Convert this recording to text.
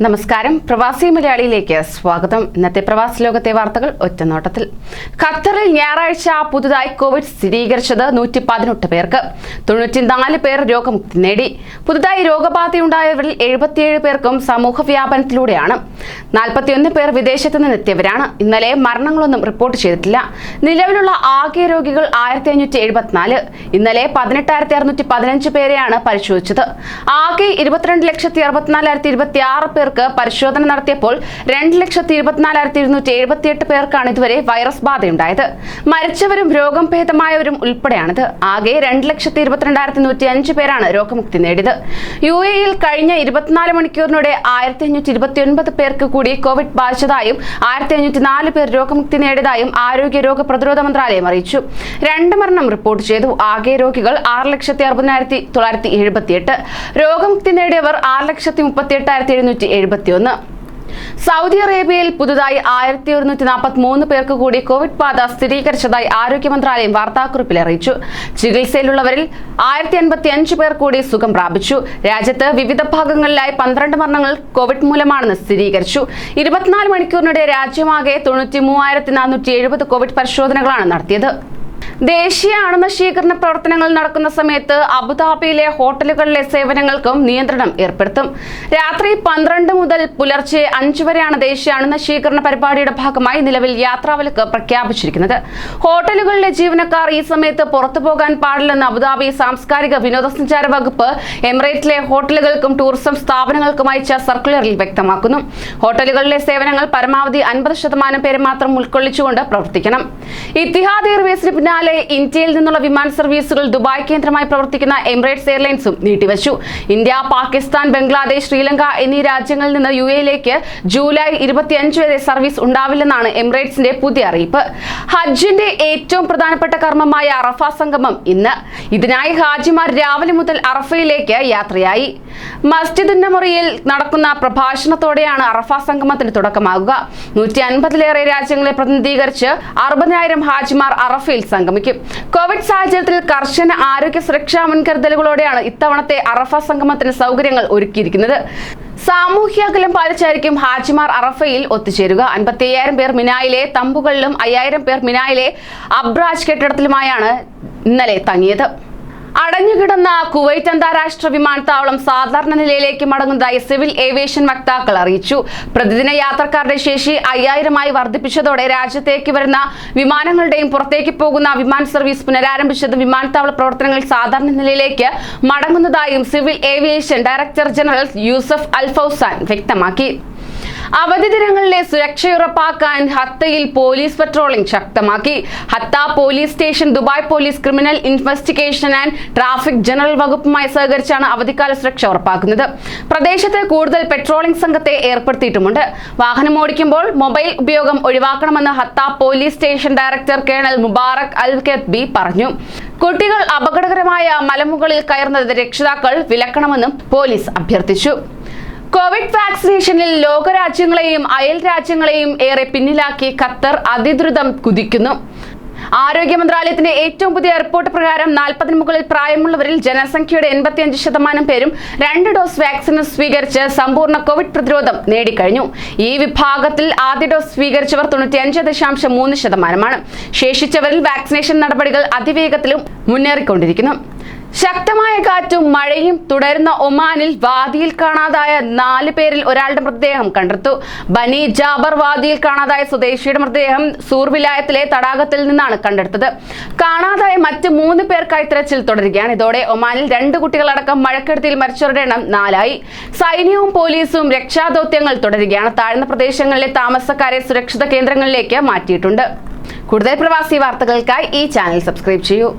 നമസ്കാരം. പ്രവാസി മലയാളിയിലേക്ക് സ്വാഗതം. ഇന്നത്തെ പ്രവാസി ലോകത്തെ വാർത്തകൾ ഒറ്റനോട്ടത്തിൽ. ഖത്തറിൽ ഞായറാഴ്ച പുതുതായി കോവിഡ് സ്ഥിരീകരിച്ചത് നൂറ്റി പതിനെട്ട് പേർക്ക്. തൊണ്ണൂറ്റിനാല് പേർ രോഗമുക്തി നേടി. പുതുതായി രോഗബാധയുണ്ടായവരിൽ എഴുപത്തിയേഴ് പേർക്കും സമൂഹ വ്യാപനത്തിലൂടെയാണ്. നാൽപ്പത്തിയൊന്ന് പേർ വിദേശത്ത് നിന്നെത്തിയവരാണ്. ഇന്നലെ മരണങ്ങളൊന്നും റിപ്പോർട്ട് ചെയ്തിട്ടില്ല. നിലവിലുള്ള ആകെ രോഗികൾ ആയിരത്തി അഞ്ഞൂറ്റി എഴുപത്തിനാല്. ഇന്നലെ പതിനെട്ടായിരത്തി അറുന്നൂറ്റി പതിനഞ്ച് പേരെയാണ് പരിശോധിച്ചത്. ആകെ ഇരുപത്തിരണ്ട് ലക്ഷത്തി അറുപത്തിനാലായിരത്തി ഇരുപത്തി ആറ് പേർക്ക് പരിശോധന നടത്തിയപ്പോൾ രണ്ട് ലക്ഷത്തി ഇരുപത്തിനാലായിരത്തി ഇരുന്നൂറ്റി എഴുപത്തിയെട്ട് പേർക്കാണ് ഇതുവരെ വൈറസ് ബാധയുണ്ടായത്. മരിച്ചവരും രോഗം ഭേദമായവരും ഉൾപ്പെടെയാണിത്. ആകെ രണ്ട് ലക്ഷത്തി ഇരുപത്തിരണ്ടായിരത്തി നൂറ്റി അഞ്ച് പേരാണ് രോഗമുക്തി നേടിയത്. യു എയിൽ കഴിഞ്ഞ ഇരുപത്തിനാല് മണിക്കൂറിനിടെ ആയിരത്തി അഞ്ഞൂറ്റി ഇരുപത്തി ഒൻപത് പേർക്ക് കൂടി കോവിഡ് ബാധിച്ചതായും ആയിരത്തി അഞ്ഞൂറ്റി നാല് പേർ രോഗമുക്തി നേടിയതായും ആരോഗ്യ രോഗ പ്രതിരോധ മന്ത്രാലയം അറിയിച്ചു. രണ്ട് മരണം റിപ്പോർട്ട് ചെയ്തു. ആകെ രോഗികൾ ആറ് ലക്ഷത്തി അറുപതിനായിരത്തി തൊള്ളായിരത്തി എഴുപത്തിയെട്ട്. രോഗമുക്തി നേടിയവർ ആറ് ലക്ഷത്തി മുപ്പത്തി എട്ടായിരത്തി എഴുന്നൂറ്റി എഴുപത്തിയൊന്ന്. സൗദി അറേബ്യയിൽ പുതുതായി ആയിരത്തി ഒരുന്നൂറ്റി നാൽപ്പത്തി മൂന്ന് പേർക്ക് കൂടി കോവിഡ് ബാധ സ്ഥിരീകരിച്ചതായി ആരോഗ്യ മന്ത്രാലയം വാർത്താക്കുറിപ്പിൽ അറിയിച്ചു. ചികിത്സയിലുള്ളവരിൽ ആയിരത്തി എൺപത്തി അഞ്ച് പേർ കൂടി സുഖം പ്രാപിച്ചു. രാജ്യത്ത് വിവിധ ഭാഗങ്ങളിലായി പന്ത്രണ്ട് മരണങ്ങൾ കോവിഡ് മൂലമാണെന്ന് സ്ഥിരീകരിച്ചു. ഇരുപത്തിനാല് മണിക്കൂറിനിടെ രാജ്യമാകെ തൊണ്ണൂറ്റി മൂവായിരത്തി നാനൂറ്റി എഴുപത് കോവിഡ് പരിശോധനകളാണ് നടത്തിയത്. ദേശീയ അണുനശീകരണ പ്രവർത്തനങ്ങൾ നടക്കുന്ന സമയത്ത് അബുദാബിയിലെ ഹോട്ടലുകളിലെ സേവനങ്ങൾക്കും നിയന്ത്രണം ഏർപ്പെടുത്തും. രാത്രി പന്ത്രണ്ട് മുതൽ പുലർച്ചെ അഞ്ചു വരെയാണ് ദേശീയ അണുനശീകരണ പരിപാടിയുടെ ഭാഗമായി നിലവിൽ യാത്രാവിലക്ക് പ്രഖ്യാപിച്ചിരിക്കുന്നത്. ഹോട്ടലുകളിലെ ജീവനക്കാർ ഈ സമയത്ത് പുറത്തു പോകാൻ പാടില്ലെന്ന് അബുദാബി സാംസ്കാരിക വിനോദസഞ്ചാര വകുപ്പ് എമിറേറ്റിലെ ഹോട്ടലുകൾക്കും ടൂറിസം സ്ഥാപനങ്ങൾക്കും അയച്ച സർക്കുലറിൽ വ്യക്തമാക്കുന്നു. ഹോട്ടലുകളിലെ സേവനങ്ങൾ പരമാവധി അൻപത് ശതമാനം പേരെ മാത്രം ഉൾക്കൊള്ളിച്ചുകൊണ്ട് പ്രവർത്തിക്കണം. ഇത്തിഹാദ് എയർവേസിന് പിന്നാലെ ഇന്ത്യയിൽ നിന്നുള്ള വിമാന സർവീസുകൾ ദുബായ് കേന്ദ്രമായി പ്രവർത്തിക്കുന്ന എമിറേറ്റ്സ് എയർലൈൻസും നീട്ടിവച്ചു. ഇന്ത്യ പാകിസ്ഥാൻ ബംഗ്ലാദേശ് ശ്രീലങ്ക എന്നീ രാജ്യങ്ങളിൽ നിന്ന് യു എയിലേക്ക് ജൂലൈ ഇരുപത്തിയഞ്ച് വരെ സർവീസ് ഉണ്ടാവില്ലെന്നാണ് എമിറേറ്റ്സിന്റെ പുതിയ അറിയിപ്പ്. ഹജ്ജിന്റെ ഏറ്റവും പ്രധാനപ്പെട്ട കർമ്മമായ അറഫ സംഗമം ഇന്ന്. ഇതിനായി ഹാജിമാർ രാവിലെ മുതൽ അറഫയിലേക്ക് യാത്രയായി. മസ്ജിദ് മുറിയിൽ നടക്കുന്ന പ്രഭാഷണത്തോടെയാണ് അറഫ സംഗമത്തിന് തുടക്കമാകുക. നൂറ്റി അൻപതിലേറെ രാജ്യങ്ങളെ പ്രതിനിധീകരിച്ച് അറുപതിനായിരം ഹാജിമാർ അറഫയിൽ സംഗമിക്കും. കോവിഡ് സാഹചര്യത്തിൽ കർശന ആരോഗ്യ സുരക്ഷാ മുൻകരുതലുകളോടെയാണ് ഇത്തവണത്തെ അറഫ സംഗമത്തിന് സൗകര്യങ്ങൾ ഒരുക്കിയിരിക്കുന്നത്. സാമൂഹ്യ അകലം പാലിച്ചായിരിക്കും ഹാജിമാർ അറഫയിൽ ഒത്തുചേരുക. അൻപത്തി അയ്യായിരം പേർ മിനായിലെ തമ്പുകളിലും അയ്യായിരം പേർ മിനായിലെ അബ്രാജ് കെട്ടിടത്തിലുമായാണ് ഇന്നലെ തങ്ങിയത്. അടഞ്ഞുകിടന്ന കുവൈറ്റ് അന്താരാഷ്ട്ര വിമാനത്താവളം സാധാരണ നിലയിലേക്ക് മടങ്ങുന്നതായി സിവിൽ ഏവിയേഷൻ വക്താക്കൾ അറിയിച്ചു. പ്രതിദിന യാത്രക്കാരുടെ ശേഷി അയ്യായിരമായി വർദ്ധിപ്പിച്ചതോടെ രാജ്യത്തേക്ക് വരുന്ന വിമാനങ്ങളുടെയും പുറത്തേക്ക് പോകുന്ന വിമാന സർവീസ് പുനരാരംഭിച്ചതും വിമാനത്താവള പ്രവർത്തനങ്ങൾ സാധാരണ നിലയിലേക്ക് മടങ്ങുന്നതായും civil aviation director general Yusuf Alfouzan വ്യക്തമാക്കി. അവധി ദിനങ്ങളിലെ സുരക്ഷ ഉറപ്പാക്കാൻ ഹത്തയിൽ പോലീസ് പട്രോളിംഗ് ശക്തമാക്കി. Hatta police station Dubai police criminal investigation and traffic general വകുപ്പുമായി സഹകരിച്ചാണ് അവധിക്കാല സുരക്ഷ ഉറപ്പാക്കുന്നത്. പ്രദേശത്ത് കൂടുതൽ പെട്രോളിംഗ് സംഘത്തെ ഏർപ്പെടുത്തിയിട്ടുമുണ്ട്. വാഹനം ഓടിക്കുമ്പോൾ മൊബൈൽ ഉപയോഗം ഒഴിവാക്കണമെന്ന് Hatta police station director colonel Mubarak Al B പറഞ്ഞു. കുട്ടികൾ അപകടകരമായ മലമുകളിൽ കയറുന്നത് രക്ഷിതാക്കൾ വിലക്കണമെന്നും പോലീസ് അഭ്യർത്ഥിച്ചു. കോവിഡ് വാക്സിനേഷനിൽ ലോകരാജ്യങ്ങളെയും അയൽ രാജ്യങ്ങളെയും ഏറെ പിന്നിലാക്കി ഖത്തർ അതിദ്രുതം കുതിക്കുന്നു. ആരോഗ്യ മന്ത്രാലയത്തിന്റെ ഏറ്റവും പുതിയ റിപ്പോർട്ട് പ്രകാരം നാൽപ്പതിന് മുകളിൽ പ്രായമുള്ളവരിൽ ജനസംഖ്യയുടെ എൺപത്തിയഞ്ച് ശതമാനം പേരും രണ്ട് ഡോസ് വാക്സിൻ സ്വീകരിച്ച് സമ്പൂർണ കോവിഡ് പ്രതിരോധം നേടിക്കഴിഞ്ഞു. ഈ വിഭാഗത്തിൽ ആദ്യ ഡോസ് സ്വീകരിച്ചവർ തൊണ്ണൂറ്റിയഞ്ച് ദശാംശം മൂന്ന് ശതമാനമാണ്. ശേഷിച്ചവരിൽ വാക്സിനേഷൻ നടപടികൾ അതിവേഗത്തിലും മുന്നേറിക്കൊണ്ടിരിക്കുന്നു. ശക്തമായ കാറ്റും മഴയും തുടരുന്ന ഒമാനിൽ വാദിയിൽ കാണാതായ നാല് പേരിൽ ഒരാളുടെ മൃതദേഹം കണ്ടെത്തു ബനി ജാബർ വാദിയിൽ കാണാതായ സ്വദേശിയുടെ മൃതദേഹം സൂർ വിലായത്തിലെ തടാകത്തിൽ നിന്നാണ് കണ്ടെടുത്തത്. കാണാതായ മറ്റ് മൂന്ന് പേർക്കായി തിരച്ചിൽ തുടരുകയാണ്. ഇതോടെ ഒമാനിൽ രണ്ട് കുട്ടികളടക്കം മഴക്കെടുതിയിൽ മരിച്ചവരുടെ എണ്ണം നാലായി. സൈന്യവും പോലീസും രക്ഷാദൌത്യങ്ങൾ തുടരുകയാണ്. താഴ്ന്ന പ്രദേശങ്ങളിലെ താമസക്കാരെ സുരക്ഷിത കേന്ദ്രങ്ങളിലേക്ക് മാറ്റിയിട്ടുണ്ട്. കൂടുതൽ പ്രവാസി വാർത്തകൾക്കായി ഈ ചാനൽ സബ്സ്ക്രൈബ് ചെയ്യൂ.